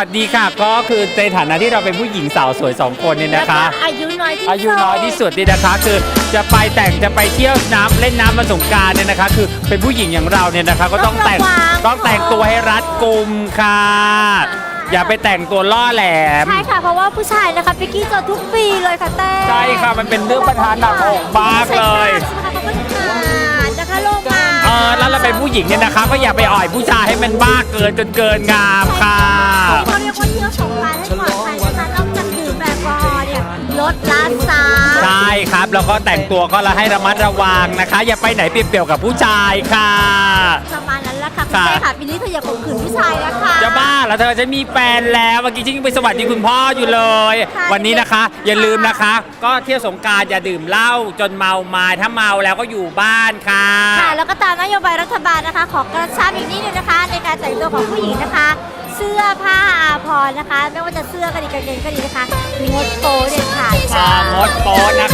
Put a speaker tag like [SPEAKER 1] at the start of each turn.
[SPEAKER 1] สวัสดีค่ะก็คือในฐานะที่เราเป็นผู้หญิงสาวสวยสองคนเนี่ยนะคะ
[SPEAKER 2] แล้วก็อายุน้อยที่สุด
[SPEAKER 1] อายุน้อยที่สุดนี่นะคะ คือจะไปแต่งจะไปเที่ยวน้ำเล่นน้ำมาสงกรารเนี่ยนะคะ คือเป็นผู้หญิงอย่างเราเนี่ยนะคะ ก็ต้องแต่ง
[SPEAKER 2] ต้องระวัง
[SPEAKER 1] ต้องแต่งตัวให้รัดกุมค่ะ อย่าไปแต่งตัวล่อแหลม
[SPEAKER 2] ใช่ค่ะ เพราะว่าผู้ชายนะคะพิกกี้เจอทุกปีเลยค่ะเต้
[SPEAKER 1] ใช่ค่ะมันเป็นเรื่องประธานหนักอกมากเลย
[SPEAKER 2] ใช่ค่ะเขาก็จะทานนะคะโลกมา
[SPEAKER 1] เออแล้วเราเป็นผู้หญิงเนี่ยนะคะ ก็อย่าไปอ่อยผู้ชายให้มันมากเกินจนเกินงามค่ะ
[SPEAKER 2] ดละสาม
[SPEAKER 1] ใช่ครับ แล้วก็แต่งตัวก็ให้ระมัดระวังนะคะ อย่าไปไหนเปรียวๆกับผู้ชายค่ะ
[SPEAKER 2] ประมาณนั้นแหละค่ะคุณ
[SPEAKER 1] ค่ะ
[SPEAKER 2] เต้ค่ะปีนี้เธออย่าข่มขืนผู้ชายนะคะ
[SPEAKER 1] จะบ้าแล้วเธอจะมีแฟนแล้วเมื่อกี้ฉันยังไปสวัสดีคุณพ่ออยู่เลย
[SPEAKER 2] ค่ะ
[SPEAKER 1] วันนี้นะคะ อย่าลืมนะคะ ก็เที่ยวสงกรารอย่าดื่มเหล้าจนเมามาถ้าเมาแล้วก็อยู่บ้านค่ะ
[SPEAKER 2] ค่ะ แล้วก็ตามนโยบายรัฐบาลนะคะ ขอกระชับอีกนิดนึงนะคะ ในการแต่งตัวของผู้หญิงนะคะ เสื้อผ้าอาภรณ์นะคะ ไม่ว่าจะเสื้อก็ดีกางเกงก็ดีนะคะงดโป๊เด็ดขาด
[SPEAKER 1] อ่า
[SPEAKER 2] ค่ะ
[SPEAKER 1] งดโป๊นะ